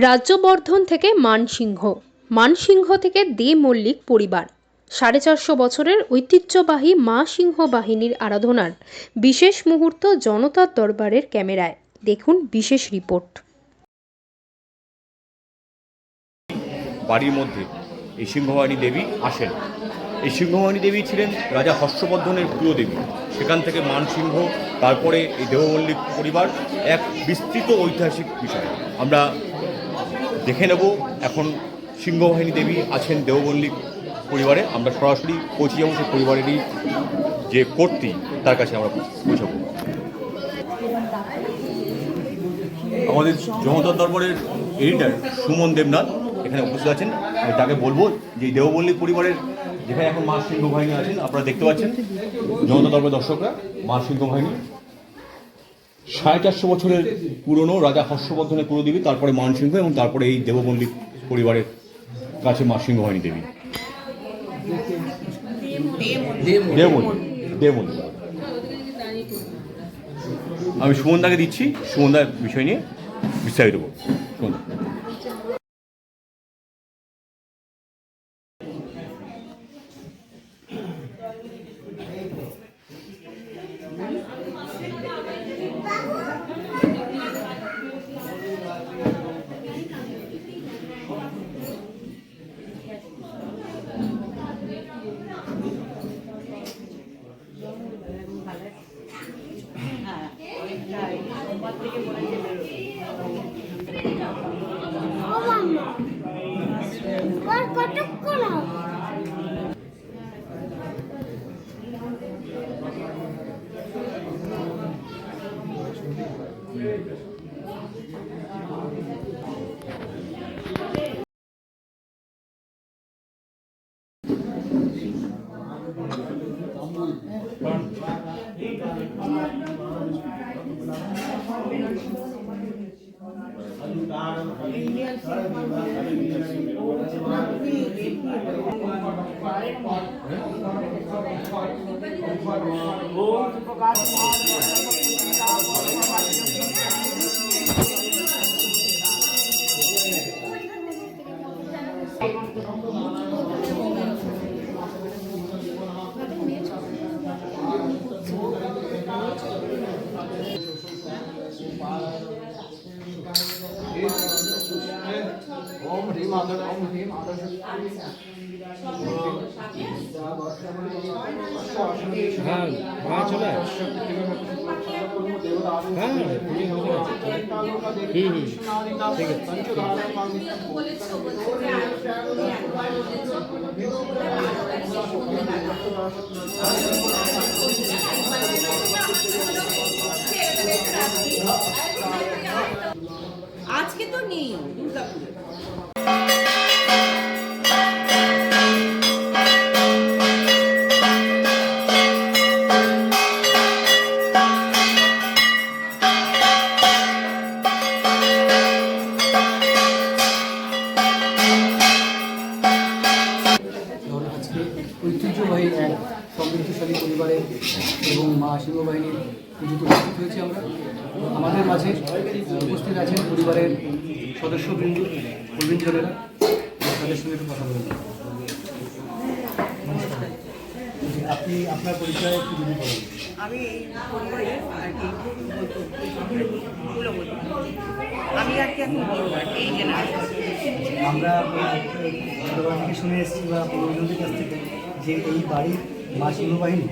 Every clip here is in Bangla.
রাজ্যবর্ধন থেকে মানসিংহ। মানসিংহ থেকে দে মল্লিক পরিবার। সাড়ে চারশো বছরের ঐতিহ্যবাহী মা সিংহ বাহিনীর আরাধনার বিশেষ মুহূর্ত জনতার দরবারের ক্যামেরায়। দেখুন বিশেষ রিপোর্ট। বাড়ির মধ্যে এই সিংহবাহিনী দেবী আসেন। এই সিংহবাহিনী দেবী ছিলেন রাজা হর্ষবর্ধনের প্রিয় দেবী। সেখান থেকে মানসিংহ, তারপরে এই দেবমল্লিক পরিবার, এক বিস্তৃত ঐতিহাসিক বিষয়। আমরা দেখে নেব। এখন সিংহবাহিনী দেবী আছেন দেবমল্লিক পরিবারে। আমরা সরাসরি পৌঁছে যাব সেই পরিবারেরই যে কর্ত্রী তার কাছে আমরা পৌঁছাবো। আমাদের জনতার দরবারের এডিটার সুমন দেবনাথ এখানে উপস্থিত আছেন। আমি তাকে বলব যে দেবমল্লিক পরিবারের যেখানে এখন মা সিংহ বাহিনী আছেন, আপনারা দেখতে পাচ্ছেন। জনতা দরবার দর্শকরা, মা সিংহ বাহিনী সাড়ে চারশো বছরের পুরনো রাজা হর্ষবর্ধনের পুরোদেবী তারপরে মানসিংহ এবং তারপরে এই দেবমল্লিক পরিবারের কাছে মা সিংহ বাহিনী দেবী আমি সুমনদাকে দিচ্ছি। সুমনদার বিষয় নিয়ে বিস্তারিত বলব ও মাম্মা আর কতক্ষণ হবে হ্যাঁ চলে আয়। হ্যাঁ হবে হুম হুম। ঠিক আছে। আর কি এখন এই জেনারেশন আমরা ছোটবেলা থেকে শুনে এসেছি বা পূর্বজনদের কাছ থেকে যে এই বাড়ির মা বাহিনী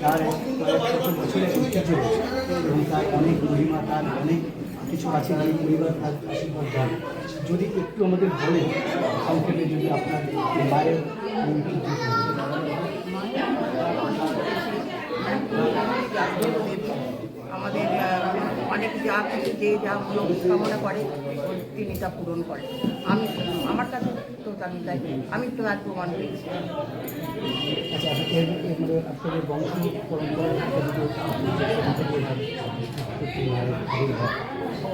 তার কয়েক বছরের ঐতিহ্য রয়েছে এবং তার অনেক মহিমা তার অনেক কিছু আছে যে পরিবার তার আশীর্বাদ দেয় যদি একটু আমাদের বলেন সংক্ষেপে যদি আপনার মায়ের আমাদের অনেক যা কিছু যে যা কামনা করে, তিনি তা পূরণ করে আমি আমার কাছে তো আমি তাই আমি তো আর প্রমাণ পেয়েছি। আচ্ছা আচ্ছা মানে একটা দুটো একটু মায়ের আবির্ভাব। ও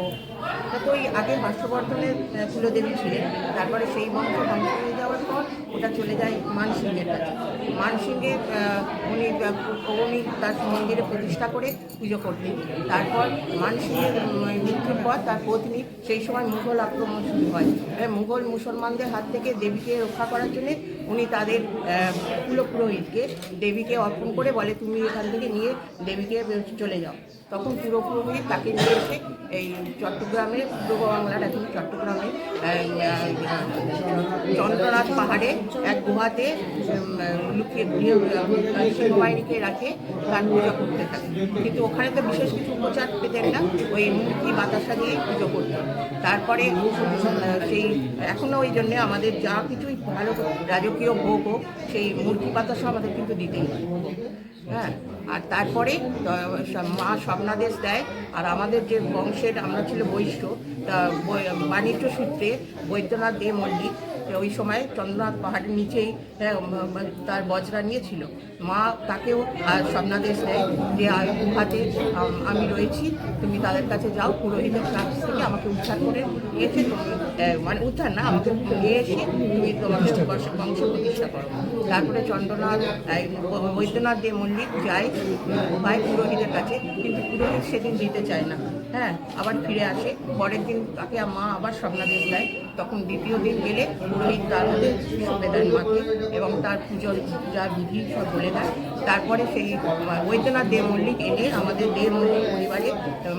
তা তো ওই আগে হর্ষবর্ধনের কুলদেবী ছিলেন। তারপরে সেই বংশ ধ্বংস হয়ে যাওয়ার পর ওটা চলে যায় মানসিংহের কাছে। মানসিংহে উনি উনি তার মন্দিরে প্রতিষ্ঠা করে পুজো করতেন। তারপর মানসিংহের মৃত্যুর পর তার পত্নী সেই সময় মুঘল আক্রমণ শুরু হয়। মুঘল মুসলমানদের হাত থেকে দেবীকে রক্ষা করার জন্য উনি তাদের পুরোপুরোহিতকে দেবীকে অর্পণ করে বলে, তুমি এখান থেকে নিয়ে দেবীকে চলে যাও। তখন পুরোপুরোহিত তাকে নিয়ে এসে এই চট্টগ্রামে পূর্ব বাংলার এখন চট্টগ্রামে চন্দ্রনাথ পাহাড়ে এক গুহাতে লুকিয়ে গৃহ সেনাবাহিনীকে রাখে, তার পূজা করতে থাকে। কিন্তু ওখানে তো বিশেষ কিছু উপচার পেতেন না, ওই মূর্তি, বাতাসা দিয়ে পুজো করতেন। তারপরে সেই এখনও ওই জন্যে আমাদের যা কিছুই ভালো রাজকীয় ভোগ হোক, সেই মূর্তি, বাতাসা আমাদের কিন্তু দিতেই হয়। হ্যাঁ আর তারপরে মা স্বপ্নাদেশ দেয়, আর আমাদের যে বংশের, আমরা ছিল বৈশ্য তা বাণিজ্য সূত্রে বৈদ্যনাথ দে মল্লিক ওই সময় চন্দ্রনাথ পাহাড়ের নিচেই তার বজরা নিয়েছিল। মা তাকেও স্বপ্নাদেশ দেয় যে গুহাতে, আমি রয়েছি, তুমি তাদের কাছে যাও, পুরোহিতের কাছ থেকে আমাকে উদ্ধার করে তুমি মানে উদ্ধার না, আমাকে নিয়ে এসে তুমি তোমাকে বংশ প্রতিষ্ঠা করো। তারপরে চন্দ্রনাথ বৈদ্যনাথ দে মল্লিক যায় ভাই পুরোহিতের কাছে, কিন্তু পুরোহিত সেদিন দিতে চায় না। হ্যাঁ আবার ফিরে আসে। পরের দিন তাকে মা আবার স্বপ্নাদেশ দেয়। তখন দ্বিতীয় দিন গেলে পুরোহিত তার মধ্যে সঁপে দেন মাকে এবং তার পুজোর যা বিধি সব বলে দেয়। তারপরে সেই বৈদ্যনাথ দে মল্লিক এনে আমাদের দে মল্লিক পরিবারে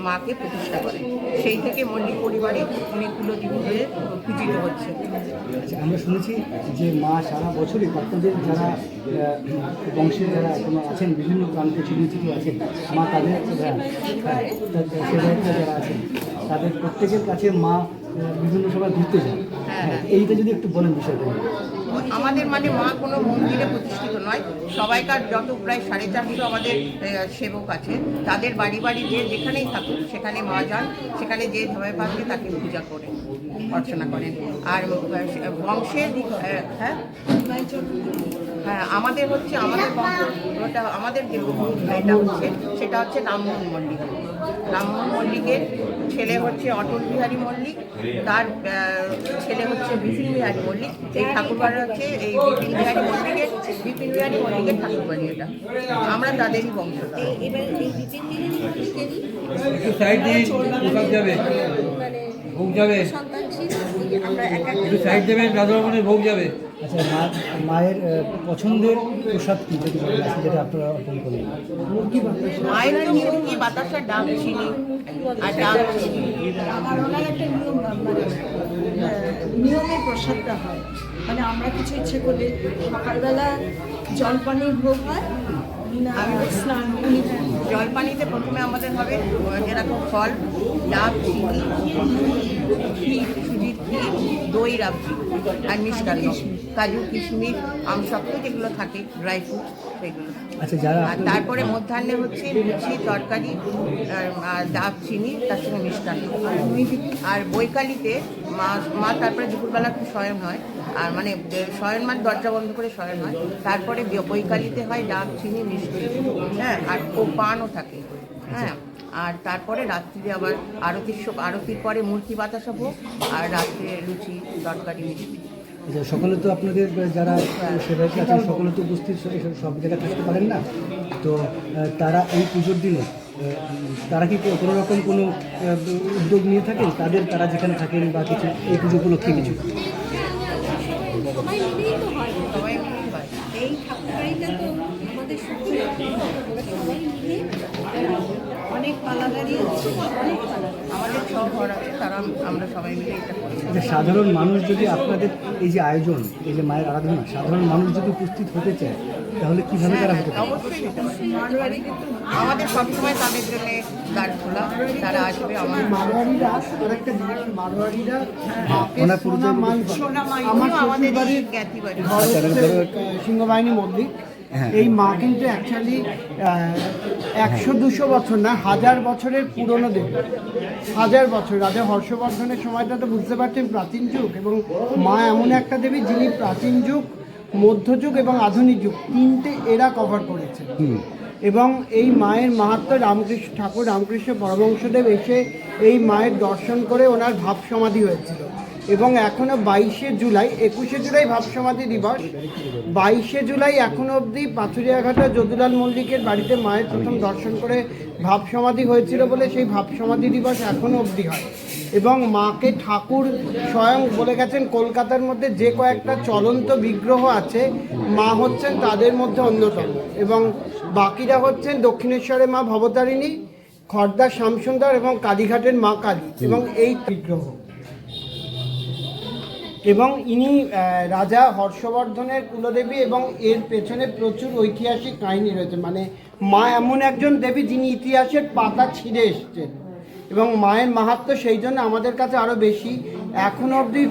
মাকে প্রতিষ্ঠা করে। সেই থেকে মল্লিক পরিবারে উনি কুলদেবী হয়ে পূজিত হচ্ছে। আচ্ছা আমরা শুনেছি যে মা সারা বছরই আপনাদের যারা বংশের যারা এখনও আছেন বিভিন্ন প্রান্তে ছড়িয়ে আছেন মা তাদের সেবায়িতরা যারা আছেন তাদের প্রত্যেকের কাছে মা বিভিন্ন সময় ঘুরতে যান। হ্যাঁ, এইটা যদি একটু বলেন বিষয়টা। আমাদের মানে মা কোনো মন্দিরে প্রতিষ্ঠিত নয়। সবাইকার যত প্রায় সাড়ে চারশো আমাদের সেবক আছে তাদের বাড়ি বাড়ি যে যেখানেই থাকুক সেখানে মা যান সেখানে যে ধাবায় পাচ্ছে তাকে পূজা করেন অর্চনা করেন। আর বংশের হ্যাঁ? হ্যাঁ আমাদের হচ্ছে আমাদের বংশ ওটা আমাদের যে এটা হচ্ছে সেটা হচ্ছে রামমোহন মল্লিক রামমোহন মল্লিকের ছেলে হচ্ছে অটল বিহারী মল্লিক তার ছেলে হচ্ছে বিপিন বিহারী মল্লিক। এই ঠাকুরবাড়ি হচ্ছে এই বিপিন বিহারী মল্লিকের বিপিন বিহারী মল্লিকের ঠাকুরবাড়ি এটা। আমরা তাদেরই বংশ এবার এই বিপিন বিহারী মধ্যেই সাইড দিন যাবে। মানে যাবে। আমরা একা একটু সাইড দেবেন রাধারমণের ভোগ যাবে। আচ্ছা মা মায়ের পছন্দের প্রসাদ কি? যদি যেটা আপনারা অর্পণ করলেন। মায়ের বাতাসা ডাব চিনি আর ডাব আমার ওনার একটা নিয়ম মানে নিয়মে প্রসাদটা হয়। মানে আমরা কিছু ইচ্ছে করলে সকালবেলা জলপানির ভোগ হয় স্নান উনি জলপানিতে প্রথমে আমাদের হবে যেরকম ফল ডাব চিনি ক্ষীর সুজির ক্ষীর দই রাবড়ি আর মিষ্টান্ন কাজু কিশমিশ আমসত্ব যেগুলো থাকে ড্রাই ফ্রুট সেগুলো। আচ্ছা আর তারপরে মধ্যাহ্নে হচ্ছে লুচি তরকারি আর- ডাব চিনি তার সঙ্গে মিষ্টান্ন। আর বৈকালিতে মা মা তারপরে দুপুরবেলা একটু স্বয়ং হয় আর মানে শয়ন মানে দরজা বন্ধ করে শয়ন হয় তারপরে বৈকালিতে হয় ডাব চিনি মিষ্টি হ্যাঁ আর ও পানও থাকে। হ্যাঁ আর তারপরে রাত্রিরে আবার আরতির সব আরতির পরে মূর্তি বাতাসা ভোগ আর রাত্রে লুচি তরকারি মিষ্টি। আচ্ছা সকলে তো আপনাদের যারা সেবায়িত আছেন সকলে তো উপস্থিত সব- জায়গায় থাকতে পারেন না। তো তারা এই পুজোর দিনে তারা কি কোনো রকম কোনো উদ্যোগ নিয়ে থাকেন? তাদের তারা যেখানে থাকেন বা কিছু এই পুজো উপলক্ষে কিছু সবাই মিলেই তো হয় সবাই মিলেই হয় এই ঠাকুরবাড়িটা তো আমাদের শুধু না। আমরা সবাই মিলে অনেক পালা আছে অনেক আমাদের ছ ঘর আছে তারা আমরা সবাই মিলে এটা করি। আচ্ছা সাধারণ মানুষ যদি আপনাদের এই যে আয়োজন এই যে মায়ের আরাধনা সাধারণ মানুষ যদি উপস্থিত হতে চায় তাহলে কীভাবে তারা হতে পারে। আমাদের সবসময় তাদের জন্য দ্বার খোলা তারা আসবে আমার মারোয়ারিরা আরেকটা জিনিস মারোয়ারিরা ওনার পরিচয় আমাদের জ্ঞাতি বাড়ি সিংহবাহিনী হ্যাঁ। এই মা কিন্তু অ্যাকচুয়ালি একশো দুশো বছর না হাজার বছরের পুরনো দেবী হাজার বছর। রাজা হর্ষবর্ধনের সময়টা তো বুঝতে পারছেন প্রাচীন যুগ এবং মা এমন একটা দেবী যিনি প্রাচীন যুগ মধ্যযুগ এবং আধুনিক যুগ তিনটে এরা কভার করেছে এবং এই মায়ের মাহাত্ম রামকৃষ্ণ ঠাকুর রামকৃষ্ণ পরমংশদেব এসে এই মায়ের দর্শন করে ওনার ভাব সমাধি হয়েছিল। এবং এখনও বাইশে জুলাই, একুশে জুলাই ভাব সমাধি দিবস। বাইশে জুলাই এখনও অবধি পাথুরিয়াঘাটা যদুলাল মল্লিকের বাড়িতে মায়ের প্রথম দর্শন করে ভাব সমাধি হয়েছিল বলে সেই ভাব সমাধি দিবস এখনও অবধি হয়। এবং মাকে ঠাকুর স্বয়ং বলে গেছেন, কলকাতার মধ্যে যে কয়েকটা চলন্ত বিগ্রহ আছে, মা হচ্ছেন তাদের মধ্যে অন্যতম। এবং বাকিরা হচ্ছেন দক্ষিণেশ্বরের মা ভবতারিণী, খর্দা শ্যামসুন্দর এবং কালীঘাটের মা কালী। এবং এই বিগ্রহ। এবং ইনি রাজা হর্ষবর্ধনের কুলদেবী এবং এর পেছনে প্রচুর ঐতিহাসিক কাহিনী রয়েছে। মানে মা এমন একজন দেবী যিনি ইতিহাসের পাতা ছিঁড়ে এসছেন। এবং মায়ের মাহাত্ম্য সেই জন্য আমাদের কাছে আরও বেশি। এখনও অবধি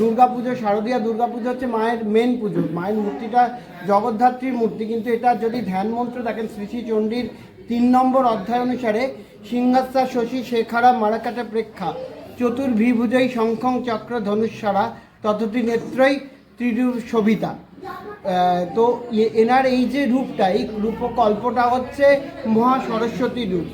দুর্গা পুজো শারদীয়া দুর্গা পুজো হচ্ছে মায়ের মেন পুজো। মায়ের মূর্তিটা জগদ্ধাত্রীর মূর্তি। কিন্তু এটা যদি ধ্যান মন্ত্র দেখেন, শ্রী শ্রী চণ্ডীর তিন নম্বর অধ্যায় অনুসারে সিংহাস্তা শশী শেখারা মারাকাটা প্রেক্ষা চতুর্ভিভুজই শঙ্খং চক্র ধনুষ্যারা ততটি নেত্রই ত্রিরূপ শোভিতা আহ, তো এ- এনার এই যে রূপটা এই রূপকল্পটা হচ্ছে মহা সরস্বতী রূপ।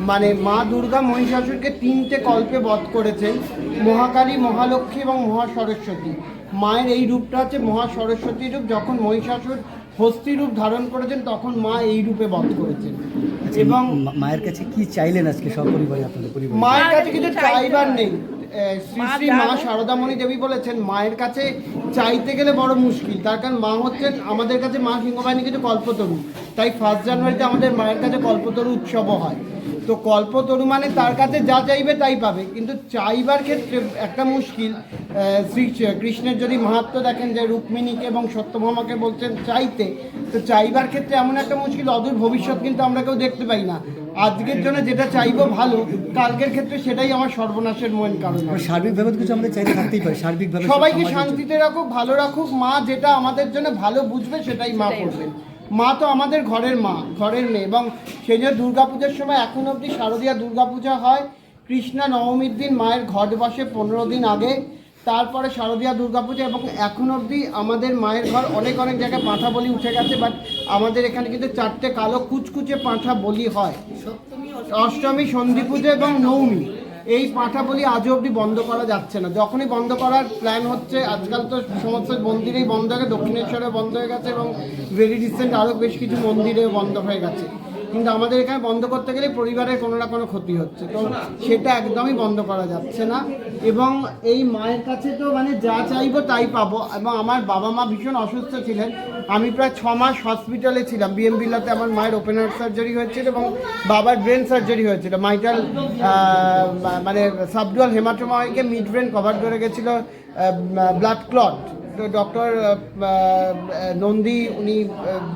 মানে মা দুর্গা মহিষাসুরকে তিনটে কল্পে বধ করেছেন মহাকালী মহালক্ষ্মী এবং মহা সরস্বতী। মায়ের এই রূপটা হচ্ছে মহা সরস্বতী রূপ যখন মহিষাসুর হস্তি রূপ ধারণ করেছেন তখন মা এই রূপে বধ করেছেন। এবং মায়ের কাছে কি চাইলেন আজকে সপরিবারে আপনাদের পরিবার? মায়ের কাছে কিছু চাইবার নেই। শ্রী শ্রী মা শারদামণি দেবী বলেছেন মায়ের কাছে চাইতে গেলে বড় মুশকিল। তার কারণ মা হচ্ছেন আমাদের কাছে মা সিংহবাহিনী কিন্তু কল্পতরু। তাই ফার্স্ট জানুয়ারিতে আমাদের মায়ের কাছে কল্পতরু উৎসবও হয়। তো কল্পতরু মানে তার কাছে যা চাইবে তাই পাবে। কিন্তু চাইবার ক্ষেত্রে একটা মুশকিল শ্রী কৃষ্ণের যদি মাহাত্ম দেখেন যে রুক্মিণীকে এবং সত্যভামাকে বলছেন চাইতে তো চাইবার ক্ষেত্রে এমন একটা মুশকিল অদূর ভবিষ্যৎ কিন্তু আমরা কেউ দেখতে পাই না। আজকের জন্য যেটা চাইব ভালো কালকের ক্ষেত্রে সেটাই আমার সর্বনাশের মূল কারণ। সার্বিকভাবে কিছু আমাদের চাইতে থাকতেই পারে সার্বিকভাবে সবাইকে শান্তিতে রাখুক ভালো রাখুক মা যেটা আমাদের জন্য ভালো বুঝবে সেটাই মা করবেন। মা তো আমাদের ঘরের মা ঘরের মেয়ে এবং সেই জন্য দুর্গাপূজার সময় এখন অবধি শারদীয়া দুর্গাপূজা হয় কৃষ্ণা নবমীর দিন মায়ের ঘট বসে পনেরো দিন আগে তারপরে শারদীয়া দুর্গাপূজা এবং এখন অবধি আমাদের মায়ের ঘর অনেক অনেক জায়গায় পাঁঠা বলি উঠে গেছে বাট আমাদের এখানে কিন্তু চারটে কালো কুচকুচে পাঁঠা বলি হয়। অষ্টমী। সন্ধি পুজো এবং নবমী। এই পাঁঠা বলি আজও অবধি বন্ধ করা যাচ্ছে না। যখনই বন্ধ করার প্ল্যান হচ্ছে, আজকাল তো সমস্ত মন্দিরেই বন্ধ হয়ে দক্ষিণেশ্বরে বন্ধ হয়ে গেছে এবং ভেরি রিসেন্ট আরও বেশ কিছু মন্দিরেও বন্ধ হয়ে গেছে। কিন্তু আমাদের এখানে বন্ধ করতে গেলে পরিবারের কোনো না কোনো ক্ষতি হচ্ছে। তো সেটা একদমই বন্ধ করা যাচ্ছে না। এবং এই মায়ের কাছে তো মানে যা চাইব তাই পাবো। এবং আমার বাবা মা ভীষণ অসুস্থ ছিলেন। আমি প্রায় ছ মাস হসপিটালে ছিলাম। বিএম বিল্লাতে আমার মায়ের ওপেন হার্ট সার্জারি হয়েছিল এবং বাবার ব্রেন সার্জারি হয়েছিল। মাইটাল মানে সাবডুয়াল হেমাটোমা হয়ে মিড ব্রেন কভার করে গেছিল ব্লাড ক্লট তো ডক্টর নন্দী উনি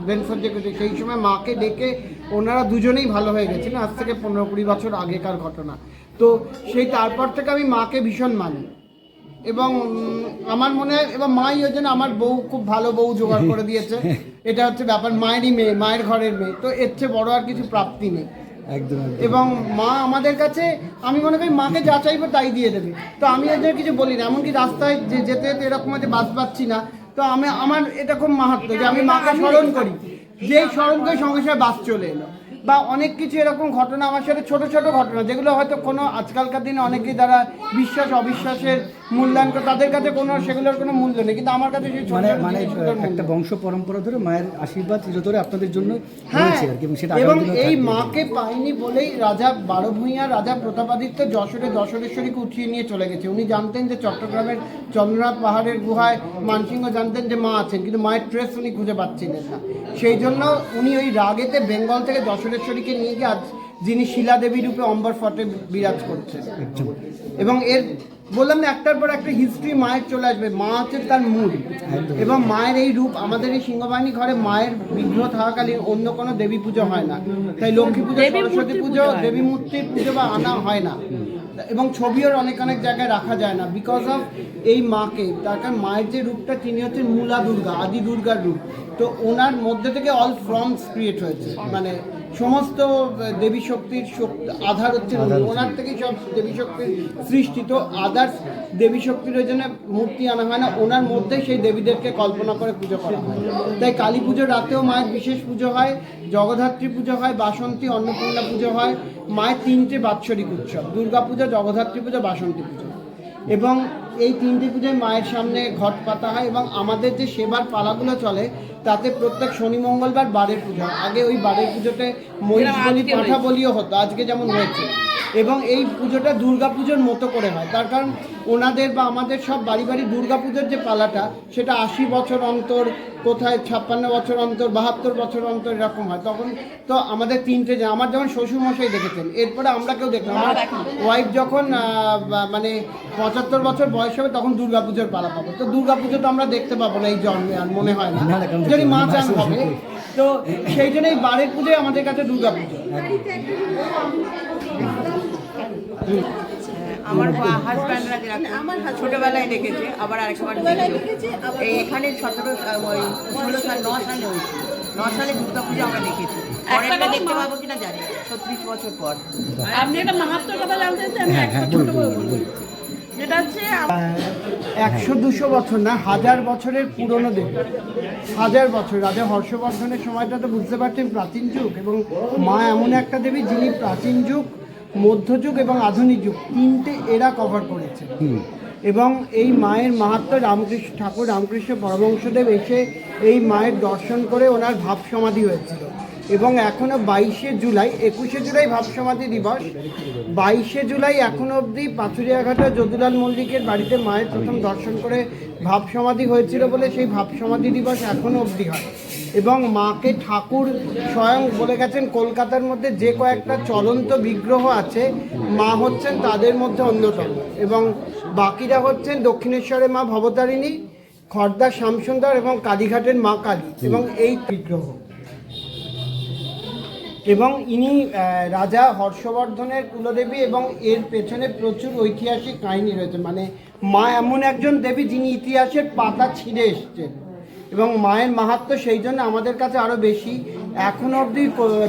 ব্রেন সার্জারি সেই সময় মাকে ডেকে ওনারা দুজনেই ভালো হয়ে গেছেন আজ থেকে পনেরো কুড়ি বছর আগেকার ঘটনা। তো সেই তারপর থেকে আমি মাকে ভীষণ মানি। এবং আমার মনে হয় এবার মাই ওই জন্য আমার বউ খুব ভালো বউ জোগাড় করে দিয়েছে। এটা হচ্ছে ব্যাপার মায়েরই মেয়ে মায়ের ঘরের মেয়ে। তো এর চেয়ে বড় আর কিছু প্রাপ্তি নেই। একদম। এবং মা আমাদের কাছে আমি মনে করি মাকে যা চাইব তাই দিয়ে দেবে। তো আমি এদের কিছু বলি না এমনকি রাস্তায় যে যেতে যেতে এরকম আছে বাস পাচ্ছি না। তো আমি আমার এটা খুব মাহাত্ম যে আমি মাকে স্মরণ করি। যেই সঙ্গে সঙ্গে সে বাস চলে এলো। বা অনেক কিছু এরকম ঘটনা আমার সাথে ছোট ছোট ঘটনা যেগুলো হয়তো কোনো আজকালকার দিনে অনেকেই দ্বারা বিশ্বাস অবিশ্বাসের মূল্যায়ন করে তাদের কাছে কোনো সেগুলোর কোনো মূল্য নেই কিন্তু আমার কাছে সেই ছোট মানে মানে একটা বংশ পরম্পরা ধরে মায়ের আশীর্বাদ চিরতরে আপনাদের জন্য হ্যাঁ এবং এই মাকে পাইনি বলেই রাজা বারোভূঁইয়া রাজা প্রতাপাদিত্য যশোরে দশরেশ্বরীকে উঠিয়ে নিয়ে চলে গেছে। উনি জানতেন যে চট্টগ্রামের চন্দ্রনাথ পাহাড়ের গুহায় মানসিংহ জানতেন যে মা আছেন কিন্তু মায়ের ট্রেস উনি খুঁজে পাচ্ছিলেন না। সেই জন্য উনি ওই রাগেতে বেঙ্গল থেকে দশরেশ্বরীকে নিয়ে গিয়ে আজ যিনি শিলা দেবী রূপে অম্বর ফটে বিরাজ করছেন। এবং এর বললাম না একটার পর একটা হিস্ট্রি মায়ের চলে আসবে। মা হচ্ছে তার মূল। এবং মায়ের এই রূপ আমাদের এই সিংহবাহিনী ঘরে মায়ের বিগ্রহ থাকাকালীন অন্য কোনো দেবী পুজো হয় না। তাই লক্ষ্মী পুজো সরস্বতী পুজো দেবী মূর্তির পুজো বা আনা হয় না। এবং ছবিও অনেক অনেক জায়গায় রাখা যায় না। বিকজ অফ এই মাকে তার কারণ মায়ের যে রূপটা তিনি হচ্ছেন মূলা দুর্গা আদি দুর্গার রূপ। তো ওনার মধ্যে থেকে অল ফ্রমস ক্রিয়েট হয়েছে। মানে সমস্ত দেবী শক্তির শক্তি আধার হচ্ছে ওনার থেকেই সব দেবী শক্তির সৃষ্টি। তো আদার্স দেবী শক্তির ওই জন্য মূর্তি আনা হয় না ওনার মধ্যে সেই দেবীদেরকে কল্পনা করে পুজো করা হয়। তাই কালী পুজোর রাতেও মায়ের বিশেষ পুজো হয় জগদ্ধাত্রী পুজো হয় বাসন্তী অন্নপূর্ণা পুজো হয় মায়ের তিনটে বাৎসরিক উৎসব দুর্গা পুজো জগদ্ধাত্রী পুজো বাসন্তী পুজো। এবং এই তিনটি পুজোয় মায়ের সামনে ঘট পাতা হয় এবং আমাদের যে সেবার পালাগুলো চলে তাতে প্রত্যেক শনি মঙ্গলবার বারের পুজো। হয় আগে ওই বারের পুজোতে মহিষ বলি পাঠা বলিও হতো আজকে যেমন হয়েছে। এবং এই পুজোটা দুর্গা পুজোর মতো করে হয়। তার কারণ ওনাদের বা আমাদের সব বাড়ি বাড়ি দুর্গা পুজোর যে পালাটা সেটা আশি বছর অন্তর কোথায় ছাপ্পান্ন বছর অন্তর বাহাত্তর বছর অন্তর এরকম হয়। তখন তো আমাদের তিনটে যে আমার যেমন শ্বশুরমশাই দেখেছেন এরপরে আমরা কেউ দেখলাম। আমার ওয়াইফ যখন আহ, মানে পঁচাত্তর বছর বয়স হবে তখন দুর্গা পুজোর পালা পাবো। তো দুর্গা পুজো তো আমরা দেখতে পাবো না এই জন্মে আর মনে হয় না। যদি মা চান হবে। তো সেই জন্য এই বারের পুজোই আমাদের কাছে দুর্গা পুজো। আমার হাজব্যান্ডরা আমার ছোটবেলায় দেখেছে আবার আরেকবার দেখেছে? এখানে সতেরো ওই ষোলো সাল ন সালে হয়েছে। ন সালে দুর্গা পুজো আমরা দেখেছি। পরেরটা দেখতে পাবো কিনা জানি ছত্রিশ বছর পর। আপনি একটা মাহাত্মর কথা জানতে আমি একটা ছোট করে বলি যেটা হচ্ছে একশো দুশো বছর না হাজার বছরের পুরনো দেবী হাজার বছর। রাজা হর্ষবর্ধনের সময়টা তো বুঝতে পারছেন প্রাচীন যুগ এবং মা এমন একটা দেবী যিনি প্রাচীন যুগ মধ্যযুগ এবং আধুনিক যুগ তিনটে এরা কভার করেছে এবং এই মায়ের মাহাত্ম রামকৃষ্ণ ঠাকুর রামকৃষ্ণ পরমংশদেব এসে এই মায়ের দর্শন করে ওনার ভাব সমাধি হয়েছিল। এবং এখনও বাইশে জুলাই, একুশে জুলাই ভাবসমাধি দিবস। বাইশে জুলাই এখনও অবধি পাথুরিয়াঘাটা যদুলাল মল্লিকের বাড়িতে মায়ের প্রথম দর্শন করে ভাব সমাধি হয়েছিল বলে সেই ভাব সমাধি দিবস এখনও অবধি হয়। এবং মাকে ঠাকুর স্বয়ং বলে গেছেন, কলকাতার মধ্যে যে কয়েকটা চলন্ত বিগ্রহ আছে, মা হচ্ছেন তাদের মধ্যে অন্যতম। এবং বাকিরা হচ্ছেন দক্ষিণেশ্বরের মা ভবতারিণী, খর্দা শ্যামসুন্দর এবং কালীঘাটের মা কালী। এবং এই বিগ্রহ। এবং ইনি রাজা হর্ষবর্ধনের কুলদেবী এবং এর পেছনে প্রচুর ঐতিহাসিক কাহিনী রয়েছে। মানে মা এমন একজন দেবী যিনি ইতিহাসের পাতা ছিঁড়ে এসছেন। এবং মায়ের মাহাত্ম্য সেই জন্য আমাদের কাছে আরও বেশি। এখনও অবধি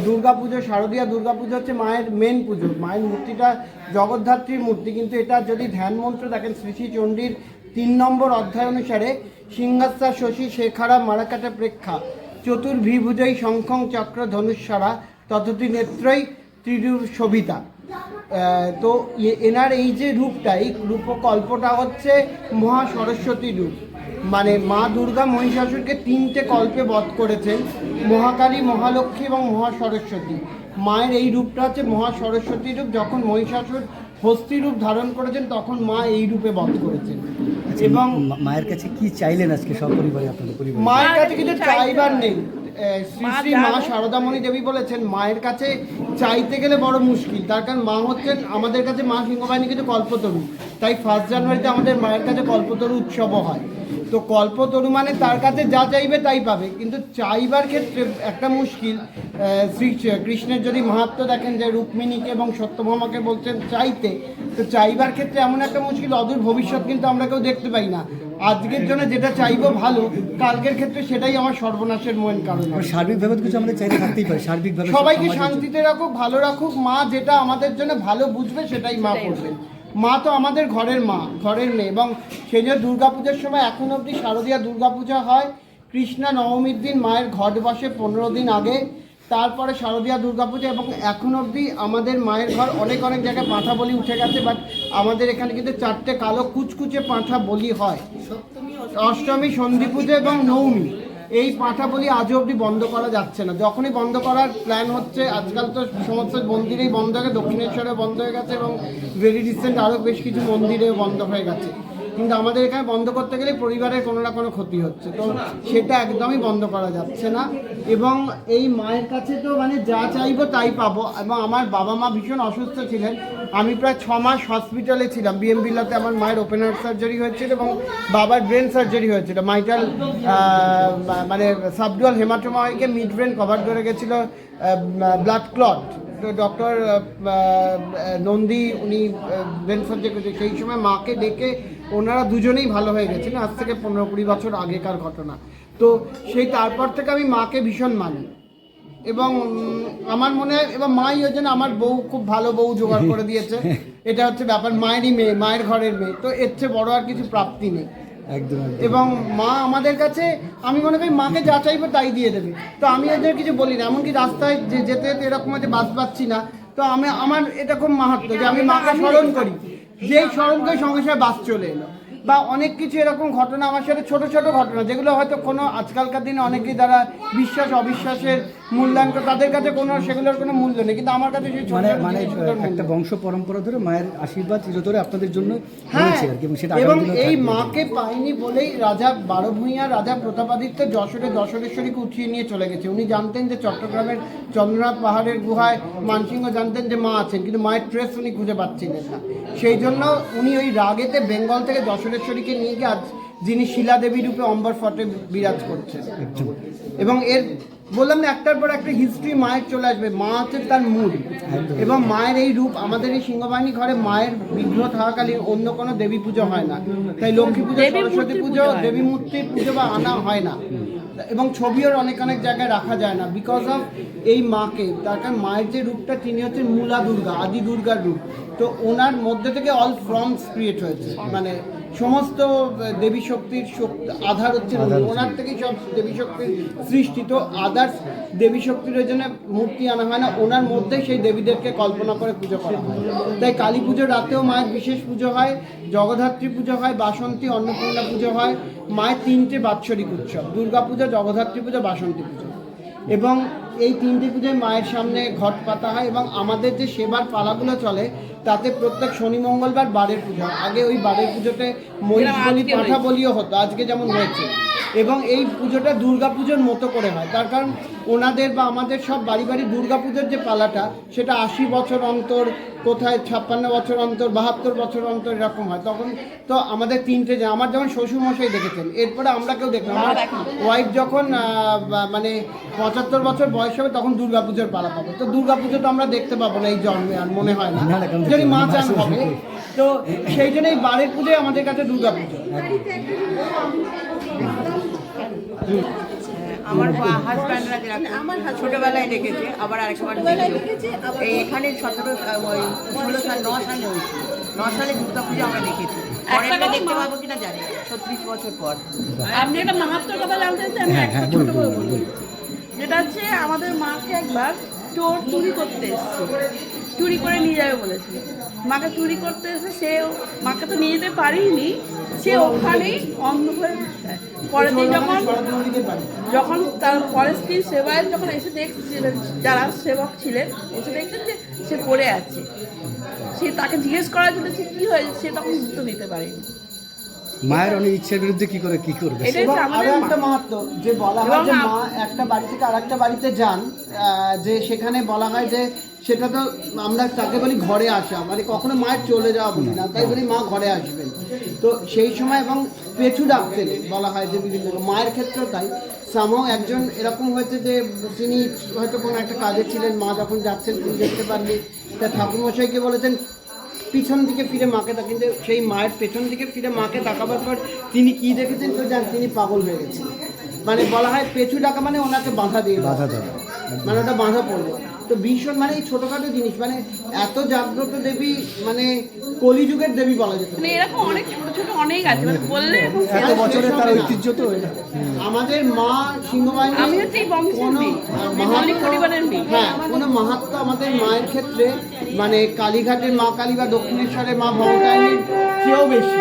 দুর্গা পুজো শারদীয়া দুর্গা পুজো হচ্ছে মায়ের মেন পুজো। মায়ের মূর্তিটা জগদ্ধাত্রীর মূর্তি। কিন্তু এটা যদি ধ্যান মন্ত্র দেখেন, শ্রী শ্রী চণ্ডীর তিন নম্বর অধ্যায় অনুসারে সিংহাস্তা শশী শেখারা মারাকাটা প্রেক্ষা চতুর্ভিভুজই শঙ্খং চক্র ধনুস্বরা ততটি নেত্রই ত্রিরূপ সবিতা। তো এনার এই যে রূপটা এই রূপকল্পটা হচ্ছে মহা সরস্বতী রূপ। মানে মা দুর্গা মহিষাসুরকে তিনটে কল্পে বধ করেছেন মহাকালী মহালক্ষ্মী এবং মহা সরস্বতী। মায়ের এই রূপটা হচ্ছে মহা সরস্বতী রূপ যখন মহিষাসুর হস্তি রূপ ধারণ করেছেন তখন মা এই রূপে বধ করেছেন। এবং মায়ের কাছে কি চাইলেন আজকে সব পরিবারে আপনাদের পরিবার? মায়ের কাছে কিছু চাইবার নেই। শ্রী শ্রী মা শারদামণি দেবী বলেছেন মায়ের কাছে চাইতে গেলে বড় মুশকিল। তার কারণ মা হচ্ছেন আমাদের কাছে মা সিংহবাহিনী কিন্তু কল্পতরু। তাই ফার্স্ট জানুয়ারিতে আমাদের মায়ের কাছে কল্পতরু উৎসবও হয়। তো কল্পতরু মানে তার কাছে যা চাইবে তাই পাবে। কিন্তু চাইবার ক্ষেত্রে একটা মুশকিল আহ, শ্রী কৃষ্ণের যদি মাহাত্ম দেখেন যে রুক্মিণীকে এবং সত্যভামাকে বলছেন চাইতে তো চাইবার ক্ষেত্রে এমন একটা মুশকিল অদূর ভবিষ্যৎ কিন্তু আমরা কেউ দেখতে পাই না। আজকের জন্য যেটা চাইব ভালো কালকের ক্ষেত্রে সেটাই আমার সর্বনাশের মূল কারণ। সার্বিকভাবে কিছু আমাদের চাইতে থাকতেই পারে সার্বিকভাবে সবাইকে শান্তিতে রাখুক ভালো রাখুক মা যেটা আমাদের জন্য ভালো বুঝবে সেটাই মা করবে মা তো আমাদের ঘরের মা ঘরের মেয়ে এবং সেই জন্য দুর্গাপূজার সময় এখন অবধি শারদীয়া দুর্গাপূজা হয় কৃষ্ণা নবমীর দিন মায়ের ঘট বসে পনেরো দিন আগে তারপরে শারদীয়া দুর্গাপূজা এবং এখন অবধি আমাদের মায়ের ঘর অনেক অনেক জায়গায় পাঁঠা বলি উঠে গেছে বাট আমাদের এখানে কিন্তু চারটে কালো কুচকুচে পাঁঠা বলি হয়। অষ্টমী। সন্ধি পুজো এবং নবমী। এই পাঁঠা বলি আজও অবধি বন্ধ করা যাচ্ছে না। যখনই বন্ধ করার প্ল্যান হচ্ছে আজকাল তো সমস্ত মন্দিরেই বন্ধ হয়ে গেছে দক্ষিণেশ্বরে বন্ধ হয়ে গেছে এবং ভেরি রিসেন্ট আরও বেশ কিছু মন্দিরেও বন্ধ হয়ে গেছে। কিন্তু আমাদের এখানে বন্ধ করতে গেলে পরিবারের কোনো না কোনো ক্ষতি হচ্ছে। তো সেটা একদমই বন্ধ করা যাচ্ছে না। এবং এই মায়ের কাছে তো মানে যা চাইব তাই পাবো। এবং আমার বাবা মা ভীষণ অসুস্থ ছিলেন। আমি প্রায় ছ মাস হসপিটালে ছিলাম। বিএম বিল্লাতে আমার মায়ের ওপেন হার্ট সার্জারি হয়েছিল এবং বাবার ব্রেন সার্জারি হয়েছিল। মাইটাল মানে subdural haematoma mid brain cover করে গেছিল ব্লাড ক্লট তো ডক্টর নন্দী উনি ব্রেন সার্জারি সেই সময় মাকে ডেকে ওনারা দুজনেই ভালো হয়ে গেছেন আজ থেকে পনেরো কুড়ি বছর আগেকার ঘটনা। তো সেই তারপর থেকে আমি মাকে ভীষণ মানি। এবং আমার মনে হয় এবার মাই ওই জন্য আমার বউ খুব ভালো বউ জোগাড় করে দিয়েছে। এটা হচ্ছে ব্যাপার মায়েরই মেয়ে মায়ের ঘরের মেয়ে। তো এর চেয়ে বড় আর কিছু প্রাপ্তি নেই। একদম। এবং মা আমাদের কাছে আমি মনে করি মাকে যা চাইব তাই দিয়ে দেবে। তো আমি ওদের কিছু বলি না এমনকি রাস্তায় যেতে যেতে এরকম আছে বাস পাচ্ছি না। তো আমি আমার এটা খুব মাহাত্ম যে আমি মাকে স্মরণ করি। যেই সরঙ্গে সঙ্গে সঙ্গে বাস চলে এলো। বা অনেক কিছু এরকম ঘটনা আমার সাথে ছোট ছোট ঘটনা, যেগুলো হয়তো কোনো আজকালকার দিনে অনেকেই দ্বারা বিশ্বাস অবিশ্বাসের মূল্যায়ন তাদের কাছে কোনো সেগুলোর কোনো মূল্য নেই কিন্তু আমার কাছে সেই মানে মানে একটা বংশ পরম্পরা ধরে মায়ের আশীর্বাদ চিরতরে আপনাদের জন্য হ্যাঁ আর কি সেটা এবং এই মাকে পাইনি বলেই রাজা বারোভূঁইয়া রাজা প্রতাপাদিত্য যশোরে দশরেশ্বরীকে উঠিয়ে নিয়ে চলে গেছে। উনি জানতেন যে চট্টগ্রামের চন্দ্রনাথ পাহাড়ের গুহায় মানসিংহ জানতেন যে মা আছেন কিন্তু মায়ের ট্রেস উনি খুঁজে পাচ্ছিলেন না। সেই জন্য উনি ওই রাগেতে বেঙ্গল থেকে দশরেশ্বরীকে নিয়ে গিয়ে আজ যিনি শিলাদেবী রূপে অম্বর ফটে বিরাজ করছেন। এবং এর বললাম না একটার পর একটা হিস্ট্রি মায়ের চলে আসবে। মা হচ্ছে তার মূল। এবং মায়ের এই রূপ আমাদের এই সিংহবাহিনী ঘরে মায়ের বিগ্রহ থাকাকালীন অন্য কোনো দেবী পুজো হয় না। তাই লক্ষ্মী পুজো সরস্বতী পুজো দেবী মূর্তির পুজো বা আনা হয় না। এবং ছবিও অনেক অনেক জায়গায় রাখা যায় না। বিকজ অফ এই মাকে তার কারণ মায়ের যে রূপটা তিনি হচ্ছেন মূলা দুর্গা আদি দুর্গার রূপ। তো ওনার মধ্যে থেকে অল ফ্রমস ক্রিয়েট হয়েছে। মানে সমস্ত দেবী শক্তির শক্তি আধার হচ্ছে ওনার থেকেই সব দেবী শক্তির সৃষ্টি। তো আদার্স দেবী শক্তির ওই জন্য মূর্তি আনা হয় না ওনার মধ্যেই সেই দেবীদেরকে কল্পনা করে পুজো করা হয়। তাই কালী পুজোর রাতেও মায়ের বিশেষ পুজো হয় জগদ্ধাত্রী পুজো হয় বাসন্তী অন্নপূর্ণা পুজো হয় মায়ের তিনটে বাৎসরিক উৎসব দুর্গা পুজো জগদ্ধাত্রী পুজো বাসন্তী পুজো। এবং এই তিনটে পুজোয় মায়ের সামনে ঘট পাতা হয় এবং আমাদের যে সেবার পালাগুলো চলে তাতে প্রত্যেক শনি মঙ্গলবার বারের পুজো। আগে ওই বারের পুজোতে মহিষ বলি পাঠা বলিও হতো আজকে যেমন হয়েছে। এবং এই পুজোটা দুর্গা পুজোর মতো করে হয়। তার কারণ ওনাদের বা আমাদের সব বাড়ি বাড়ি দুর্গা পুজোর যে পালাটা সেটা আশি বছর অন্তর কোথায় ছাপ্পান্ন বছর অন্তর বাহাত্তর বছর অন্তর এরকম হয়। তখন তো আমাদের তিনটে যে আমার যেমন শ্বশুরমশাই দেখেছেন এরপরে আমরা কেউ দেখলাম। আমার ওয়াইফ যখন মানে পঁচাত্তর বছর বয়স হবে তখন দুর্গা পুজোর পালা পাবো। তো দুর্গা পুজো তো আমরা দেখতে পাবো না এই জন্মে আর মনে হয় না। যদি মা চান হবে তো সেই জন্যই বারের পুজোই আমাদের কাছে দুর্গা পুজো আমার হাজব্যান্ডরা আমার ছোটবেলায় দেখেছে আবার আরেকবার দেখেছে। এই এখানে সতেরো ওই ষোলো সাল ন সালে হয়েছে। ন সালে দুর্গা পুজো আমরা দেখেছি। পরেরটা দেখতে পাবো কিনা জানি না। ছত্রিশ বছর পর। আপনি একটা মাহাত্মর কথা জানতে চান আমি হ্যাঁ, একটা হ্যাঁ, ছোট বলুন, করে বলুন, বলি। যেটা হচ্ছে আমাদের মাকে একবার চোর চুরি করতে এসছে। চুরি করে নিয়ে যাবে বলেছে। মাকে চুরি করতে এসে সে মাকে তো নিয়ে যেতে পারেনি, সে ওখানেই অন্ধ হয়ে। পরের দিন যখন যখন তার পরের স্ত্রীর সেবায় যখন এসে দেখছিলেন যারা সেবক ছিলেন, এসে দেখছেন যে সে পড়ে আছে। সে তাকে জিজ্ঞেস করার জন্য সে কী হয়েছে, সে তখন উত্তর দিতে পারেনি। মায়ের অনেক ইচ্ছার বিরুদ্ধে কি করে কি করবে? আরও একটা। মাহাত্ম যে বলা হয় যে মা একটা বাড়ি থেকে আরেকটা বাড়িতে যান যে সেখানে বলা হয় যে সেটা তো আমরা তাকে বলি ঘরে আসা মানে কখনো মায়ের চলে যাওয়া বলি না তাই বলি মা ঘরে আসবেন। তো সেই সময় এবং পেছু ডাকতেন বলা হয় যে বিভিন্ন মায়ের ক্ষেত্রেও তাই। সামও একজন এরকম হয়েছে যে তিনি হয়তো কোনো একটা কাজে ছিলেন মা যখন যাচ্ছেন তিনি দেখতে পাননি। তা ঠাকুরমশাইকে বলেছেন পিছন দিকে ফিরে মাকে তাকিয়ে কিন্তু সেই মায়ের পেছন দিকে ফিরে মাকে তাকাবার পর তিনি কি দেখেছেন? তো জান তিনি পাগল হয়ে গেছেন। মানে বলা হয় পেছু ডাকা মানে ওনাকে বাধা দিয়ে বাঁধা বাধা দেওয়া। মানে ওটা বাঁধা পড়ল। তো ভীষণ মানে এই ছোটখাটো জিনিস মানে এত জাগ্রত দেবী মানে কলিযুগের দেবী বলা যেত মানে এরকম অনেক ছোট ছোট অনেক আছে মানে বললে এত শেষ বছরের তার ঐতিহ্য তো আমাদের মা সিংহবাহিনী আমি হচ্ছে এই বংশের মেয়ে। পরিবারের মেয়ে। হ্যাঁ কোনো মাহাত্ম আমাদের মায়ের ক্ষেত্রে মানে কালীঘাটের মা কালী বা দক্ষিণেশ্বরের মা ভবতারিণীর চেয়েও বেশি।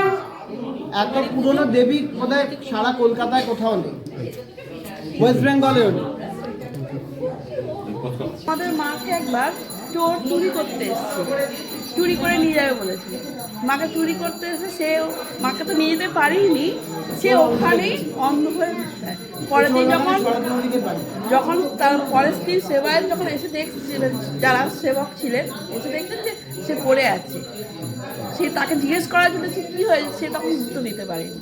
এত পুরনো দেবী বোধহয় সারা কলকাতায় কোথাও নেই। ওয়েস্ট বেঙ্গলেও নেই। আমাদের মাকে একবার চোর চুরি করতে এসছে। চুরি করে নিয়ে যাবে বলেছিল। মাকে চুরি করতে এসে সে মাকে তো নিয়ে যেতে পারেনি, সে ওখানেই অন্ধ হয়ে। পরের দিন যখন যখন তার পরের স্ত্রীর সেবায় যখন এসে দেখছিলেন যারা সেবক ছিলেন, এসে দেখছেন যে সে পড়ে আছে। সে তাকে জিজ্ঞেস করার জন্য সে কী হয়েছে, সে তখন উত্তর দিতে পারেনি।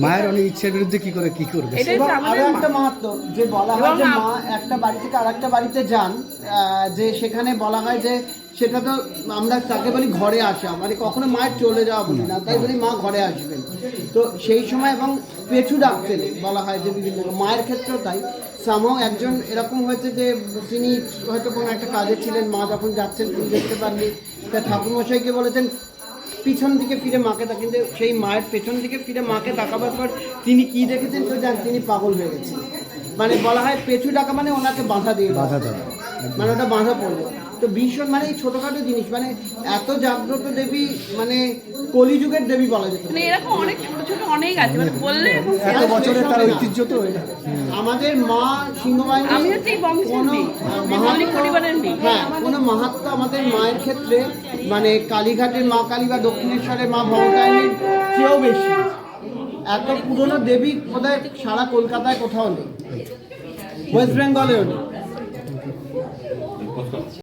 মায়ের অনেক ইচ্ছার বিরুদ্ধে কি করে কি করবে? এবং আরও একটা মা। মাহাত্ম যে বলা হয় যে মা একটা বাড়ি থেকে আরেকটা বাড়িতে যান যে সেখানে বলা হয় যে সেটা তো আমরা তাকে বলি ঘরে আসা মানে কখনো মায়ের চলে যাওয়া বলি না তাই বলি মা ঘরে আসবেন। তো সেই সময় এবং পেছু ডাকতেন বলা হয় যে বিভিন্ন মায়ের ক্ষেত্রেও তাই। সামহ একজন এরকম হয়েছে যে তিনি হয়তো কোনো একটা কাজে ছিলেন মা যখন যাচ্ছেন তিনি দেখতে পাননি। তা ঠাকুরমশাইকে বলেছেন পিছন দিকে ফিরে মাকে তাকেন সেই মায়ের পেছন দিকে ফিরে মাকে তাকাবার পর তিনি কি দেখেছেন তো যান তিনি পাগল হয়ে গেছেন। মানে বলা হয় পেছু ডাকা মানে ওনাকে বাধা দিয়ে বাধা দেওয়া। মানে ওটা বাধা পড়ল। তো ভীষণ মানে এই ছোটোখাটো জিনিস মানে এত জাগ্রত দেবী মানে কলিযুগের দেবী বলা যেত মানে এরকম অনেক ছোট ছোট অনেক আছে মানে বললে এত বছরের তার ঐতিহ্য তো আমাদের মা সিংহবাহিনী আমি হচ্ছে এই বংশের মেয়ে। মাহাত্ম্য- পরিবারের মেয়ে। হ্যাঁ কোনো মাহাত্ম আমাদের মায়ের ক্ষেত্রে মানে কালীঘাটের মা কালী বা দক্ষিণেশ্বরের মা ভবতারিণীর চেয়েও বেশি। এত পুরনো দেবী বোধহয় সারা কলকাতায় কোথাও নেই। ওয়েস্ট বেঙ্গলেও নেই।